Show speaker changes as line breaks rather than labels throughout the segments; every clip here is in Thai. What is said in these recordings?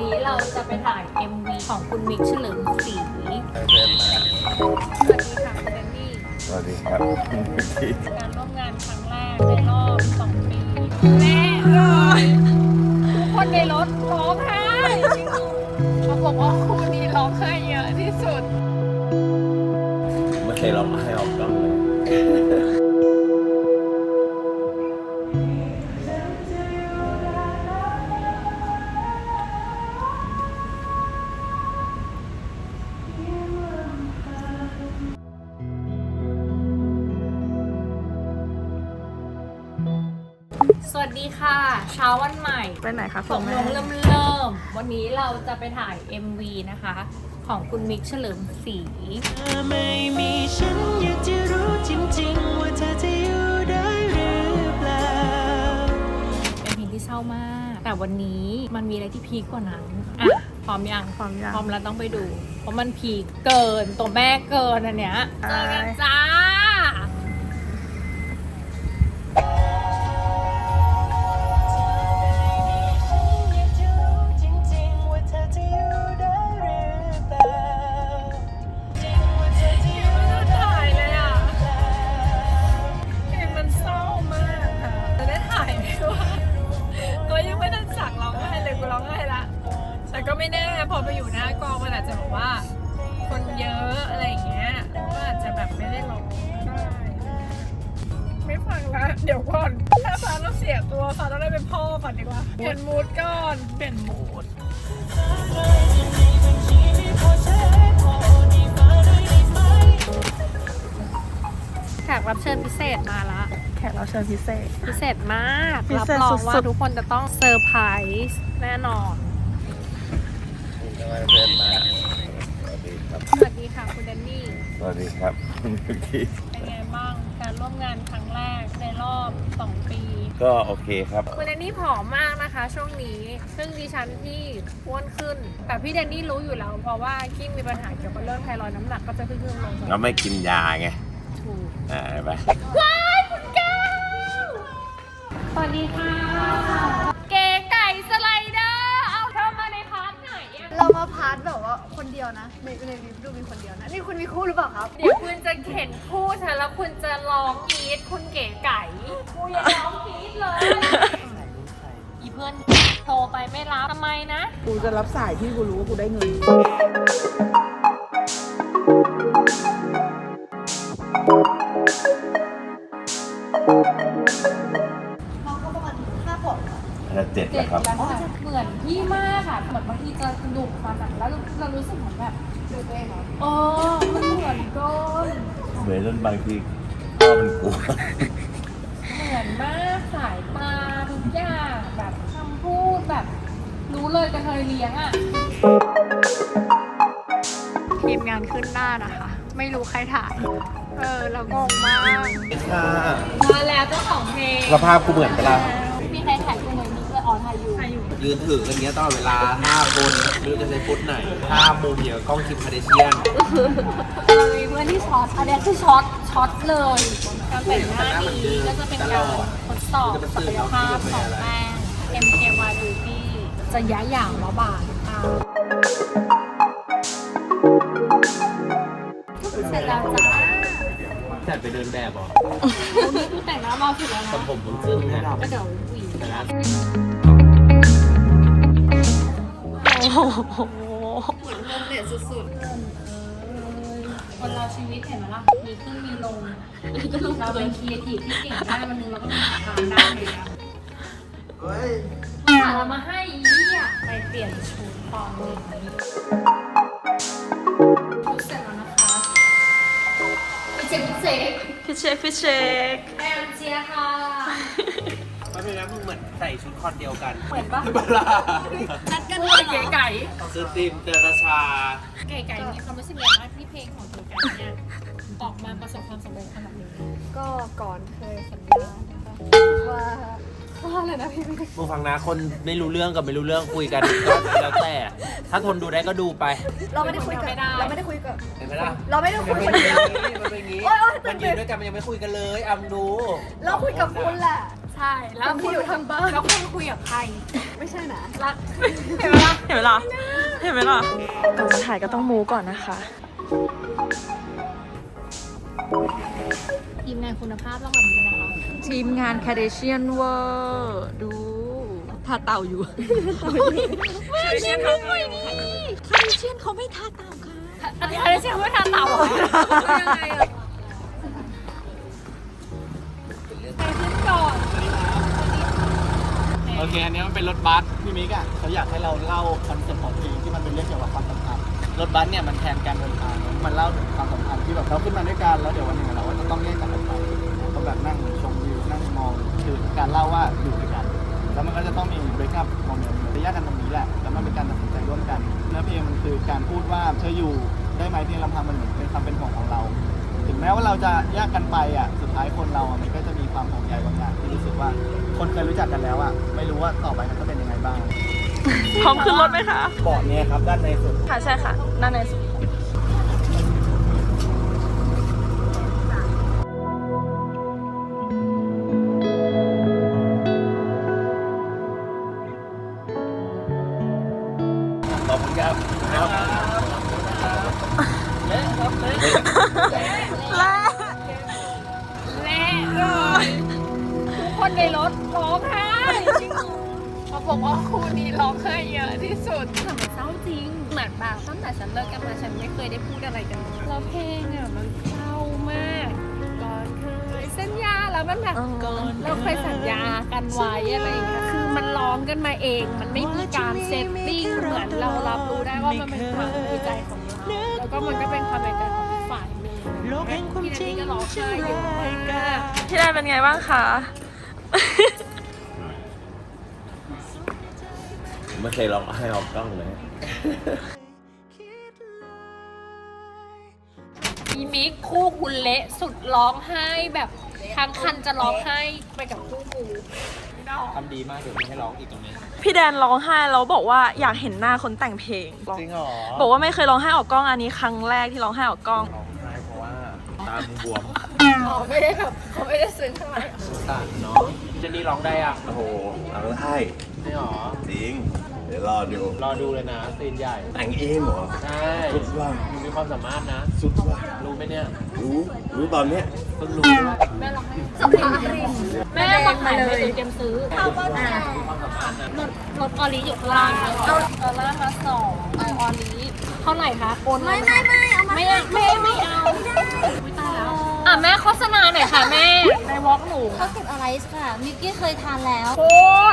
นี้เราจะไปถ่าย MV ของคุณมิกเฉลิมศรี
เดินมา
สวัสดีค่ะคุณแดนนี่
สวัสดีครับพี่
การร่วมงานครั้งแรกในรอบสองปีแม่เอ้ยทุกคนในรถร้องไห้เขาบอกว่าคู่นี้ร้องไห้เยอะที่สุด
ไม่เคยร้องไห้ออกกล้องเลย
สวัสดีค่ะ เช้าวันใหม่
ไปไหนคะ
ต
คุณ
กล
แม่
งเริ่มเริ่มวันนี้เราจะไปถ่าย MV นะคะ ของคุณมิกเฉลิมศรี
เธอไม่มีฉันอยากจะรู้จริงๆว่าเธอจะอยู่ได้หรือเปล่า
เป็นเพลงที่เศร้ามาก แต่วันนี้มันมีอะไรที่พีคกว่านั้นอะพร้อมยัง
ความยาก
พร้อมแล้วต้องไปดู เพราะมันพีคเกินตัวแม่เกินอันเนี้ยเจอกันจ้า ตัวฟ้าต้องได้เป็นพ่อก่อนดีกว่า เปลี่ยนมูดก่อน เปลี่ยนมูดแขกรับเชิญพิเศษมาละ
แขกรับเชิญพิเศษ
พิเศษมาก
พิ
รับ
เศษ
รองว่า
สุดๆ
ทุกคนจะต้องเซอร์ไพรส์แน่นอน
ผมกำลังเดินมาสวัสดีครับ
สวัสดีค่ะ คุณแดนนี่
สวัสดีครับพี่
เป็นไง บ้าง การร่วมงานครั้งแรกในรอบ 2 ปี
ก็โอเคครับ
คุณแดนนี่ผอมมากนะคะ ช่วงนี้ ซึ่งดิฉันที่อ้วนขึ้น แต่พี่แดนนี่รู้อยู่แล้ว เพราะว่ากิ้งมีปัญหาเกี่ยวกับเรื่องไทรอยด์น้ำหนักก็จะขึ้นขึ้นลงลง
ก็ไม่กินยาไง
ถูก
อ่าไป
ว้ายคุณแก้วสวัสดีค่ะ
คนเดียวนะในในวิดูมีคนเดียวนะ นี่คุณมีคู่หรือเปล่าครับ
เดี๋ยวคุณจะเข็นคู่ฉันแล้วคุณจะร้องกรี๊ดคุณเก๋ไก่กูยังร้องกรี๊ดเลย อีเพื่อนโทรไปไม่รับทำไมนะ
กูจะรับสายที่กูรู้ว่ากูได้เงิน
บ
อันดับเจ็ด
เจ็ด
นะครับ
แล้วค่ะเหมือนพี่มากค่ะเหมือนบางทีจะดุฟันอะแล้วเรารู้สึกเหมือนแบบ
ดูตัวเองเหรอ
เออมันเหมือนโดน
เหมือนจนบางทีพ่อมันกลัว
เหมือนมากสายตาทุกอย่างแบบคำพูดแบบ รู้เลยกระเทยเลี้ยงอะทีมงานขึ้นหน้านะคะ ไม่รู้ใครถ่าย เออ เรางงมาก
ค่ะ
มาแล้วเจ้าของเพลง
สภาพกูเหมือนปะล่ะ
อยู่ถ่ายอยู่ยื
นถือกันเงี้ยตลอดเวลาห้าคนไม่รู้จะใช้ฟุตไหนห้ามุมอย่างกับกล้องคิมคาเดเชียน
เรามีเพื่อนที่ช็อตอันนี้คือช็อตช็อตเลย การแต่งหน้าดีก็จะเป็นการทดสอบศักยภาพของแป้ง MKY Beauty จะย้ายอย่างมาบางตาเสร็จแล้วจ้า
แต่ไปเดินแบบเหรอ
วันนี้คือแต่งหน้ามาถึงแล้วนะ
แต่ผมบนครึ่งนะ
ก็เดี๋ยวหวี
แต่ละ
เ
หมือนโฮมเลสสุด
คนเราชีวิตเห็นไหมล่ะ มีขึ้นมีลง เราเป็นครีเอทีฟที่เก่งได้วันหนึงเราก็มีทางได้เลยนะหาเรามาให้อีอะไปเปลี่ยนชุดตอนนี้ชุดเสร็จแล้วนะคะพิเศษพิเศษ
พี่เช็คพี่เช็ค
แอมเจียค่ะ
มึงเหมือนใส่ชุดคอนเดียวกัน
เหมือนปะ
บลา
นัดกันเลยเก๋ไก่
คือทีมเจอราชา
เก๋ไก่มีความรู้สึกยังไงบ้างที่เพลงของเก๋ไก่เนี่ยออกมาประสบความสำเร็จขนาดนี้
ก็ก่อนเคยสัญญานะคะว่าว่าอะไรนะพี่ไม่ได้
มึงฟังนะคนไม่รู้เรื่องกับไม่รู้เรื่องคุยกันก็แล้วแต่ ถ้าทนดูได้ก็ดูไป
เราไม่ได้คุยกับเราไม่ได้คุยกับ
เห็นไหมล่ะ
เราไม่ได้คุย
มัน
คน
เป็น
เดี
อ
ยว
ย่างนี้มันเป็นอย่างนี้
โอ๊ยโอ๊ยตื่
มัน
นเต้
ยื
น
นด้วยกันมันยังไม่คุยกันเลยอะมึงดู
เราคุยกับคุณแหละ
ใช่ แล้วที่อยู่ทางบ้านแล้วคุณคุยกับใคร
ไม่ใช่นะ
รัก เห็นไหมล่ะ
เห็นไหมล่ะ เห็นไหมล่ะก่อนจะถ่ายก็ต้องมูก่อนนะคะ
ทีมงานคุณภาพต้องแบบนี้นะคะ
ทีมงาน Kardashian เวอร์ดูทาเต่าอยู่
ไม่ใช่เขาไม่นี่
Kardashian เขาไม่ทาเต่าค่ะ
อันนี้อะไรใช่ไหมทานเต่าเหรอยังไงอะ
โอเคอันนี้มันเป็นรถบัสพี่มิกอะเขาอยากให้เราเล่าคอนเซ็ปต์ของเพลงที่มันเป็นเรื่องเกี่ยวกับความสัมพันธ์รถบัสเนี่ยมันแทนการเดินทางมันเล่าถึงความสัมพันธ์ที่แบบเราขึ้นมาด้วยกันแล้วเดี๋ยววันหนึ่งเราก็จะต้องแยกกันออกไปก็แบบนั่งชมวิวนั่งมองคือการเล่าว่าอยู่ด้วยกันแล้วมันก็จะต้องมีเบรกอัพโมเมนต์จะยกกันตรงนี้แหละแล้วมันเป็นการตัดสินใจร่วมกันเนื้อเพลงมันคือการพูดว่าเธออยู่ได้ไหมเพียงลำพังมันเหมือนเป็นความเป็นห่วงของเรา ถึงแม้ว่าเราจะแยกกันไปอะสุดท้ายคนเราอะมันก็จะมีความห่วงใยบางอย่างที่ รู้สึกว่า คนเคยรู้จักกันแล้วอะไม่รู้ว่าต่อไปมันจะเป็นยังไงบ้าง
พร้อมขึ้นรถไหมคะ
เบาะเนี่ยครับด้านในสุด
ค่ะใช่ค่ะด้านในสุด
ในรถร้องไห้เขาบอกว่าคู่นี้ร้องไห้เยอะที่สุดแต่มันเศร้าจริง เหมือนแบบตั้งแต่ฉันเลิกกันมาฉันไม่เคยได้พูดอะไรกันเลยแล้วเพลงอะมันเศร้ามาก ก่อนเคยสัญญาแล้วมันแบบเราเคยสัญญากันไว้อะไรอย่างเงี้ยคือมันร้องกันมาเอง มันไม่มีการเซตติ้งเหมือนเรารับรู้ได้ว่ามันเป็นความในใจของเราแล้วก็มันก็เป็นความในใจของอีกฝ่ายหนึ่งพี่นันนี่ก็ร้องไห้เยอะมาก
พี่แดนเป็นไงบ้างคะ
ไม่เคยร้องให้ออกกล้องเลย
อีมิกคู่คุณเละสุดร้องไห้แบบทั้งคันจะร้องไห้ไปกับคู่กู
ทำดีมากเดี๋ยวมีให้ร้องอีกตรงนี้
พี่แดนร้องไห้แล้วบอกว่าอยากเห็นหน้าคนแต่งเพลง
จริงเหรอ
บอกว่าไม่เคยร้องไห้ออกกล้องอันนี้ครั้งแรกที่ร้องไห้ออกกล้อง
ตามบวม
เขาไม่ได้แบบเขาไม่ได้ซึ้งเท่าไหร่
สารเนาะเจนนี่ร้องได้อะ
โอ้โหร้องไห้
จริงเหรอ
จริง เดี๋ยวรอดู
รอดูเลยนะซีนใหญ่
แต่งเองเหรอ
ใช่
สุดว่า
มึงมีความสามารถนะ
สุดว่า
รู้ไหมเนี่ย
รู้รู้ตอนเนี้ย
เพิ่งรู้ด้วย
แม่ร้องไห้แม่มาขายไม่ถึงเกมซื้อ
มีความสามารถนะ
รถรถออลีอยู่ข้างล่างเอาออล่างมาสองเอาออลีเท่าไหร่คะโอนไม่ไม่ไม่เอามาไม่ไม่ไม่เอาไม่ตายแล้วอะแม่โฆษณาหน่อยค่ะแม่ในวอล์กหนู
ข้าวเก็บอะไรค่ะมิกกี้เคยทานแล้ว
โค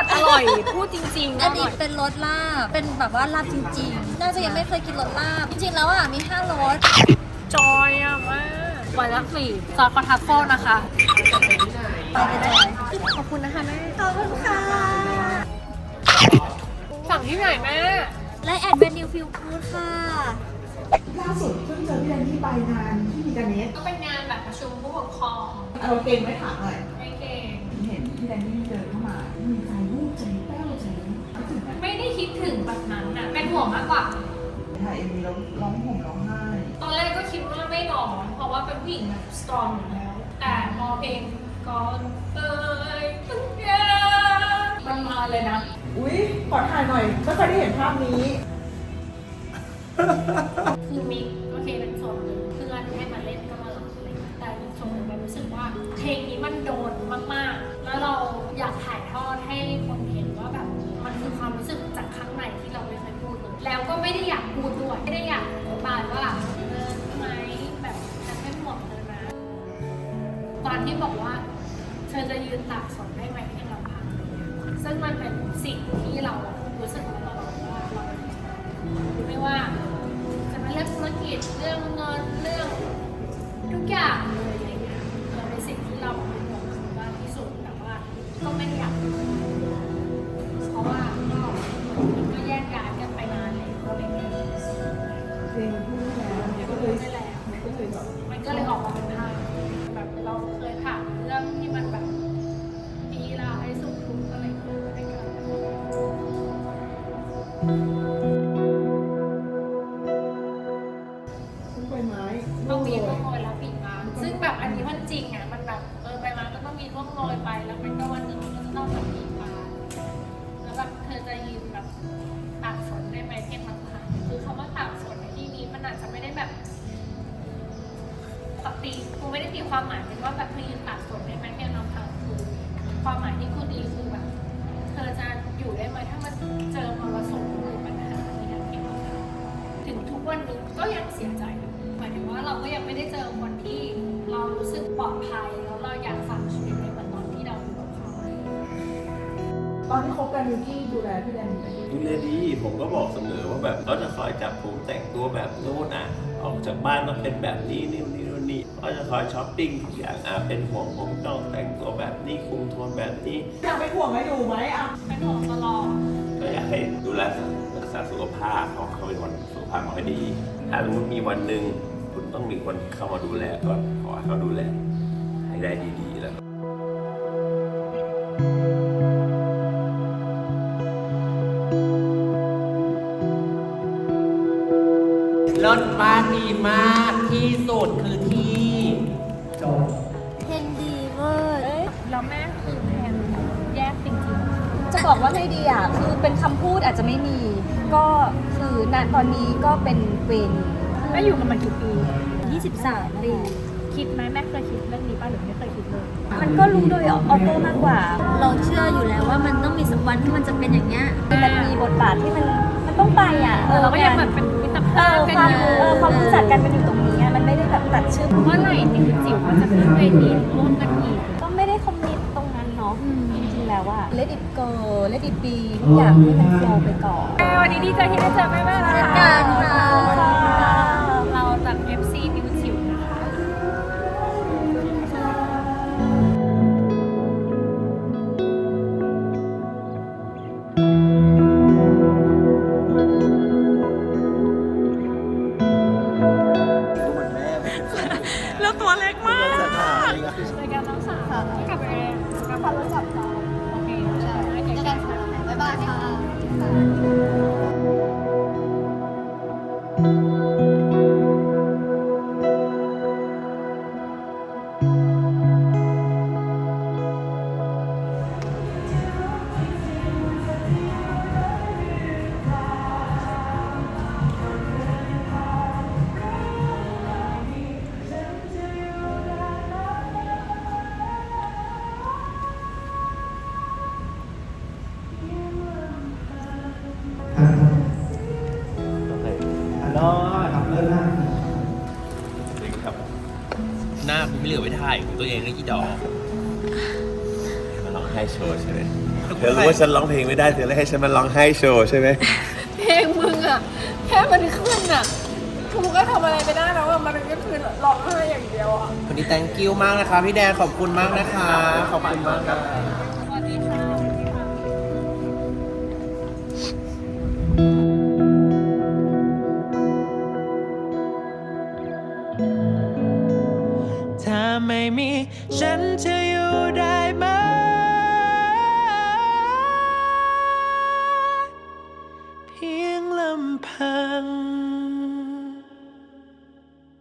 ตรอร่อยพูดจริงๆ
อัน
อ
นี้
ร่อย
เป็นรสลาบเป็นแบบว่าลาบจริงๆน่าจะยังไม่เคยกินรสลาบจริงๆแล้วอะมี5รส
จอยอะมากวันละสี่ซอสคอทัฟเฟิลนะคะ
ไปเลยจ้ะ
ขอบคุณนะคะแม่
ขอบคุณค่ะ
สั่งที่ไหนแม่
และแอดเป็นนิวฟิลฟูดค่ะ
ล่าสุดเพิ่งเจอพี่แดนที่ไปงานที่มีการเนส
ก็เป็นงานแบบประชุมผู้ปกครอง
เราเก่งไหม่ถามหน่อย
ไม่เก่ง
เห็นพี่แดนนี่เดินเข้ามามีใจวูบใจแป้วใจคิดถึงไหม
ไม่ได้คิดถึงแบบนั้นนะเป็นห่วงมากกว่า
ถ่ายเอ็มวีเราร้องห่มร้องไห้
ตอนแรกก็คิดว่าไม่ร้องเพราะว่าเป็นผู้หญิงแบบสตรองอยู่แล้ว แต่พอเพลงก่อนเตยตั้งยามันมาเลยนะ
อุ้ยขอถ่ายหน่อยไม่เคยได้เห็นภาพนี้
คือมิก เวันนี้ก็ยังเสียใจอยู่หมายถึงว่าเราก็ยังไม่ได้เจอคนที่เรารู้สึกปลอดภัยแล้วเราอยากฝากชีวิตในวันตอนที่เราอยู่กับเขา
ตอนที่คบกันยูกี้ดูแลพี่แดนดีไหม
ดูแลดีผมก็บอกเสมอว่าแบบเขาจะคอยจับผมแต่งตัวแบบนู้นอะออกจากบ้านต้องเป็นแบบนี้นี่นี่นู่นนี่เขาจะคอยช้อปปิ้งทุกอย่างอะเป็นห่วงผมต้องแต่งตัวแบบนี้คุมโทนแบบนี้
อยากไปห่วงให้ดูไหมอะ
เป็นห่วงตลอด
ก็อยากให้ดูแลรัก ษาสุขภาพเขาเขาเป็นคนสุขภาพไม่ค่อยดี ถ้าสมมติมีวันหนึ่งคุณต้องมีคนเข้ามาดูแลก็ขอให้เขาดูแลให้ได้ดีๆแล้ว
รถบ้านดีมากที่สุดคือที่
เพลงดีเวอร์
แล้วแม่คือแพนแยกจริง
จะบอกว่าไงดีอะ คือเป็นคำพูดอาจจะไม่มี ก็คือณตอนนี้ก็เป็นเวร
ๆแม่อยู่กันมากี่ปี
23ปี
คิดไหมแม่เคยคิดเรื่องนี้ป่ะหรือไม่เคยคิดเลย
มันก็รู้โดยออโต้มากกว่า เราเชื่ออยู่แล้วว่ามันต้องมีสักวันที่มันจะเป็นอย่างเงี้ยมันมีบทบาทที่มันมันต้องไปอะ
แต่เราก็ยังแบบเป็นมิตร
เอ
ภาพ
อ
กัน
ความ
อยู่
เออความรู้จักกันมันอยู่ตรงนี้อะมันไม่ได้แบบตัดเชื่อม
เมื่อไหร่จิ๋วจิ๋วมันจะขึ้นเวทีร่วมกันอีก
ก็ไม่ได้คอมมิตตรงนั้นเนาะจริงๆ แล้วอะ let it go let it be ทุกอย่างให้มันโฟลว์ไปก่อน
วันนี้ดีใจที่ได้เจอแม่แม่แล้ว
เช่นกันค่ะ
เราจาก FC นิ
ฮัลโหลครับเลิกนะ
จริงครับ
หน้ากูไม่เหลือไว้ถ่ายของตัวเองเลยอีดอก
มาร้องไห้โชว์ใช่ไหมเธอรู้ว่าฉันร้องเพลงไม่ได้เธอเลยให้ฉันมาร้องไห้โชว์ใช่ไหม
เพลงมึงอะแค่มันขึ้นอะกูก็ทำอะไรไม่ได้แล้วอะมันก็คือร้องไห้อย่างเดียวอะ
วันนี้ thank you มากนะคะพี่แดนขอบคุณมากนะคะ ขอบคุณมากครับ